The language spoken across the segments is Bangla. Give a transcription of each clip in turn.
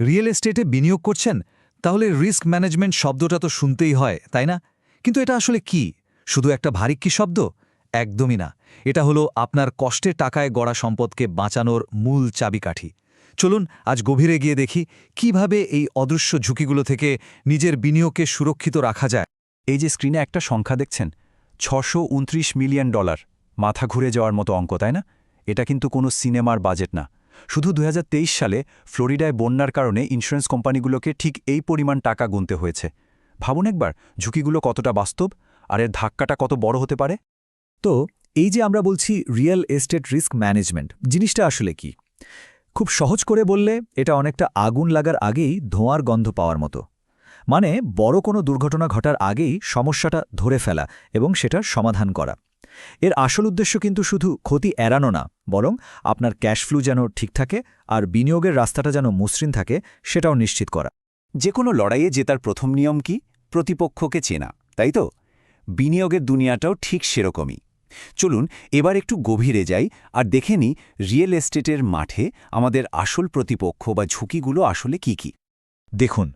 রিয়েল এস্টেটে বিনিয়োগ করছেন, তাহলে রিস্ক ম্যানেজমেন্ট শব্দটা তো শুনতেই হয়, তাই না? কিন্তু এটা আসলে কি? শুধু একটা ভারিক কি শব্দ? একদমই না। এটা হলো আপনার কষ্টের টাকায় গড়া সম্পদকে বাঁচানোর মূল চাবিকাঠি। চলুন আজ গভীরে গিয়ে দেখি কীভাবে এই অদৃশ্য ঝুঁকিগুলো থেকে নিজের বিনিয়োগকে সুরক্ষিত রাখা যায়। এই যে স্ক্রিনে একটা সংখ্যা দেখছেন ছশো মিলিয়ন ডলার, মাথা ঘুরে যাওয়ার মতো অঙ্ক, তাই না? এটা কিন্তু কোনো সিনেমার বাজেট না। শুধু দু হাজার তেইশ সালে ফ্লোরিডায় বন্যার কারণে ইন্স্যুরেন্স কোম্পানিগুলোকে ঠিক এই পরিমাণ টাকা গুনতে হয়েছে। ভাবুন একবার, ঝুঁকিগুলো কতটা বাস্তব আর এর ধাক্কাটা কত বড় হতে পারে? তো, এই যে আমরা বলছি রিয়েল এস্টেট রিস্ক ম্যানেজমেন্ট, জিনিসটা আসলে কি? খুব সহজ করে বললে, এটা অনেকটা আগুন লাগার আগেই ধোঁয়ার গন্ধ পাওয়ার মতো। মানে বড় কোনো দুর্ঘটনা ঘটার আগেই সমস্যাটা ধরে ফেলা এবং সেটার সমাধান করা। এর আসল উদ্দেশ্য কিন্তু শুধু ক্ষতি এড়ানো না, বরং আপনার ক্যাশ ফ্লু যেন ঠিক থাকে আর বিনিয়োগের রাস্তাটা যেন মসৃণ থাকে সেটাও নিশ্চিত করা। যে কোনো লড়াইয়ে জেতার প্রথম নিয়ম কি? প্রতিপক্ষকে চেনা, তাই তো? বিনিয়োগের দুনিয়াটাও ঠিক সেরকমই। চলুন এবার একটু গভীরে যাই আর দেখে নিই রিয়েল এস্টেটের মাঠে আমাদের আসল প্রতিপক্ষ বা ঝুঁকিগুলো আসলে কি কি। দেখুন,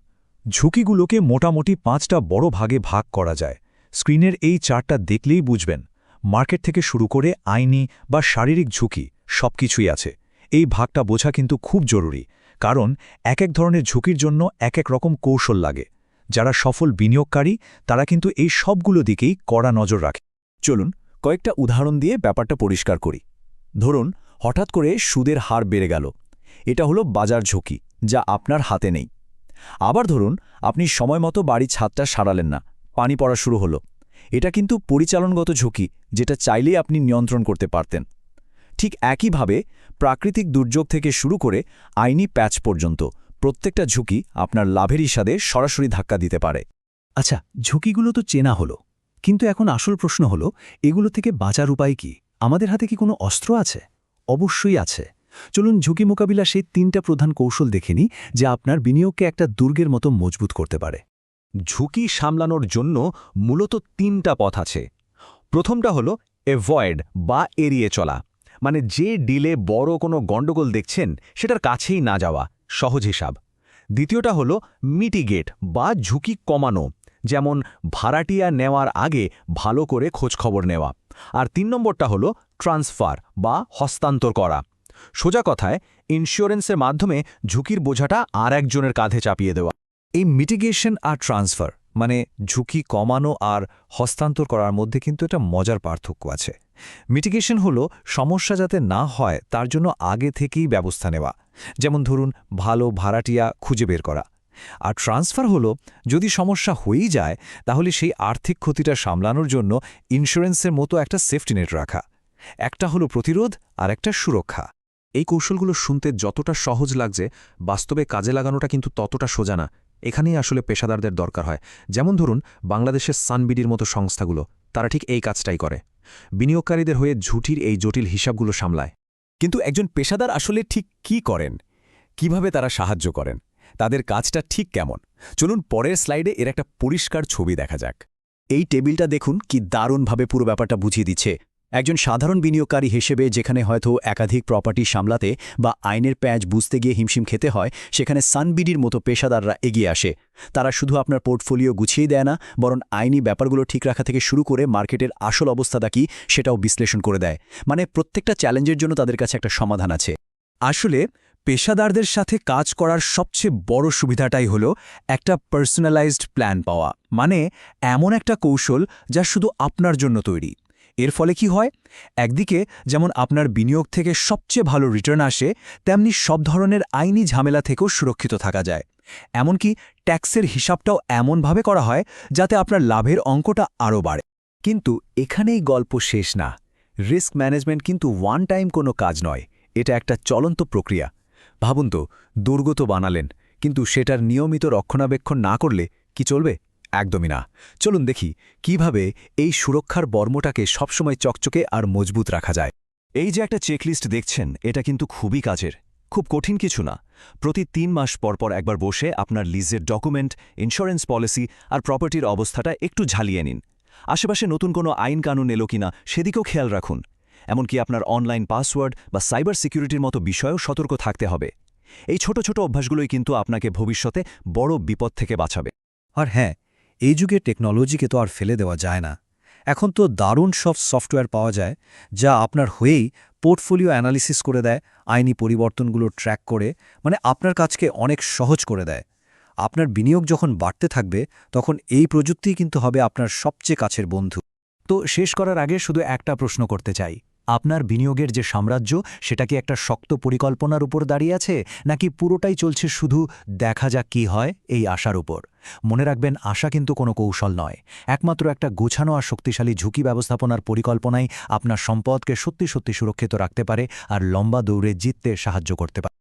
ঝুঁকিগুলোকে মোটামুটি পাঁচটা বড় ভাগে ভাগ করা যায়। স্ক্রিনের এই চারটা দেখলেই বুঝবেন মার্কেট থেকে শুরু করে আইনি বা শারীরিক ঝুঁকি সবকিছুই আছে। এই ভাগটা বোঝা কিন্তু খুব জরুরি, কারণ এক এক ধরনের ঝুঁকির জন্য এক এক রকম কৌশল লাগে। যারা সফল বিনিয়োগকারী, তারা কিন্তু এই সবগুলো দিকেই কড়া নজর রাখে। চলুন, কয়েকটা উদাহরণ দিয়ে ব্যাপারটা পরিষ্কার করি। ধরুন, হঠাৎ করে সুদের হার বেড়ে গেল। এটা হলো বাজার ঝুঁকি, যা আপনার হাতে নেই। আবার ধরুন, আপনি সময় মতো বাড়ি ছাদটা সারালেন না, পানি পড়া শুরু হলো। এটা কিন্তু পরিচালনগত ঝুঁকি, যেটা চাইলেই আপনি নিয়ন্ত্রণ করতে পারতেন। ঠিক একইভাবে, প্রাকৃতিক দুর্যোগ থেকে শুরু করে আইনি প্যাচ পর্যন্ত প্রত্যেকটা ঝুঁকি আপনার লাভের ইস্বাদে সরাসরি ধাক্কা দিতে পারে। আচ্ছা ঝুঁকিগুলো তো চেনা হলো, কিন্তু এখন আসল প্রশ্ন হলো, এগুলো থেকে বাঁচার উপায় কি? আমাদের হাতে কি কোনো অস্ত্র আছে? অবশ্যই আছে। চলুন ঝুঁকি মোকাবিলা সেই তিনটা প্রধান কৌশল দেখে নিই, যা আপনার বিনিয়োগকে একটা দুর্গের মতো মজবুত করতে পারে। ঝুঁকি সামলানোর জন্য মূলত তিনটা পথ আছে। প্রথমটা হলো এভয়েড বা এড়িয়ে চলা। মানে যে ডিলে বড় কোনো গণ্ডগোল দেখছেন, সেটার কাছেই না যাওয়া, সহজ হিসাব। দ্বিতীয়টা হলো মিটিগেট বা ঝুঁকি কমানো, যেমন ভাড়াটিয়া নেওয়ার আগে ভালো করে খোঁজখবর নেওয়া। আর তিন নম্বরটা হলো ট্রান্সফার বা হস্তান্তর করা। সোজা কথায় ইন্স্যুরেন্সের মাধ্যমে ঝুঁকির বোঝাটা আর একজনের কাঁধে চাপিয়ে দেওয়া। এই মিটিগেশন আর ট্রান্সফার মানে ঝুঁকি কমানো আর হস্তান্তর করার মধ্যে কিন্তু একটা মজার পার্থক্য আছে। মিটিগেশন হলো সমস্যা যাতে না হয়, তার জন্য আগে থেকেই ব্যবস্থা নেওয়া। যেমন ধরুন, ভালো ভাড়াটিয়া খুঁজে বের করা। আর ট্রান্সফার হলো, যদি সমস্যা হয়েই যায়, তাহলে সেই আর্থিক ক্ষতিটা সামলানোর জন্য ইন্স্যুরেন্সের মতো একটা সেফটি নেট রাখা। একটা হলো প্রতিরোধ, আর একটা সুরক্ষা। এই কৌশলগুলো শুনতে যতটা সহজ লাগছে, বাস্তবে কাজে লাগানোটা কিন্তু ততটা সোজা না। এখানেই আসলে পেশাদারদের দরকার হয়। যেমন ধরুন, বাংলাদেশের সানবিডির মতো সংস্থাগুলো, তারা ঠিক এই কাজটাই করে। বিনিয়োগকারীদের হয়ে ঝুঁটির এই জটিল হিসাবগুলো সামলায়। কিন্তু একজন পেশাদার আসলে ঠিক কি করেন? কীভাবে তারা সাহায্য করেন? তাদের কাজটা ঠিক কেমন? চলুন পরের স্লাইডে এর একটা পরিষ্কার ছবি দেখা যাক। এই টেবিলটা দেখুন কি দারুণভাবে পুরো ব্যাপারটা বুঝিয়ে দিচ্ছে। একজন সাধারণ বিনিয়োগকারী হিসেবে যেখানে হয়তো একাধিক প্রপার্টি সামলাতে বা আইনের প্যাঁচ বুঝতে গিয়ে হিমশিম খেতে হয়, সেখানে সানবিডির মতো পেশাদাররা এগিয়ে আসে। তারা শুধু আপনার পোর্টফোলিও গুছিয়ে দেয় না, বরং আইনি ব্যাপারগুলো ঠিক রাখা থেকে শুরু করে মার্কেটের আসল অবস্থাটা কি সেটাও বিশ্লেষণ করে দেয়। মানে প্রত্যেকটা চ্যালেঞ্জের জন্য তাদের কাছে একটা সমাধান আছে। আসলে পেশাদারদের সাথে কাজ করার সবচেয়ে বড় সুবিধাটাই হল একটা পার্সোনালাইজড প্ল্যান পাওয়া। মানে এমন একটা কৌশল যা শুধু আপনার জন্য তৈরি। এর ফলে কি হয়? একদিকে যেমন আপনার বিনিয়োগ থেকে সবচেয়ে ভালো রিটার্ন আসে, তেমনি সব ধরনের আইনি ঝামেলা থেকেও সুরক্ষিত থাকা যায়। এমনকি ট্যাক্সের হিসাবটাও এমনভাবে করা হয় যাতে আপনার লাভের অঙ্কটা আরও বাড়ে। কিন্তু এখানেই গল্প শেষ না। রিস্ক ম্যানেজমেন্ট কিন্তু ওয়ান টাইম কোনো কাজ নয়। এটা একটা চলন্ত প্রক্রিয়া। ভাবুন তো, দুর্গ তো বানালেন, কিন্তু সেটার নিয়মিত রক্ষণাবেক্ষণ না করলে কি চলবে? একদমই না। চলুন দেখি কীভাবে এই সুরক্ষার বর্মটাকে সবসময় চকচকে আর মজবুত রাখা যায়। এই যে একটা চেকলিস্ট দেখছেন, এটা কিন্তু খুবই কাজের। খুব কঠিন কিছু না। প্রতি তিন মাস পরপর একবার বসে আপনার লিজের ডকুমেন্ট, ইন্স্যুরেন্স পলিসি আর প্রপার্টির অবস্থাটা একটু ঝালিয়ে নিন। আশেপাশে নতুন কোনো আইন কানুন এলো কিনা সেদিকেও খেয়াল রাখুন। এমনকি আপনার অনলাইন পাসওয়ার্ড বা সাইবার সিকিউরিটির মতো বিষয়েও সতর্ক থাকতে হবে। এই ছোট ছোট অভ্যাসগুলোই কিন্তু আপনাকে ভবিষ্যতে বড় বিপদ থেকে বাঁচাবে। আর হ্যাঁ এই যুগে টেকনোলজিকে তো আর ফেলে দেওয়া যায় না। এখন তো দারুণ সব সফটওয়্যার পাওয়া যায়, যা আপনার হয়েই পোর্টফোলিও অ্যানালিসিস করে দেয়, আইনি পরিবর্তনগুলো ট্র্যাক করে মানে আপনার কাজকে অনেক সহজ করে দেয়। আপনার বিনিয়োগ যখন বাড়তে থাকবে, তখন এই প্রযুক্তিই কিন্তু হবে আপনার সবচেয়ে কাছের বন্ধু। তো শেষ করার আগে শুধু একটা প্রশ্ন করতে চাই। আপনার বিনিয়োগের যে সাম্রাজ্য, সেটা কি একটা শক্ত পরিকল্পনার উপর দাঁড়িয়ে আছে, নাকি পুরোটাই চলছে শুধু দেখা যাক কি হয় এই আশার উপর? মনে রাখবেন, আশা কিন্তু কোনো কৌশল নয়। একমাত্র একটা গোছানো আর শক্তিশালী ঝুঁকি ব্যবস্থাপনার পরিকল্পনাই আপনার সম্পদকে সত্যি সত্যি সুরক্ষিত রাখতে পারে আর লম্বা দৌড়ে জিততে সাহায্য করতে পারে।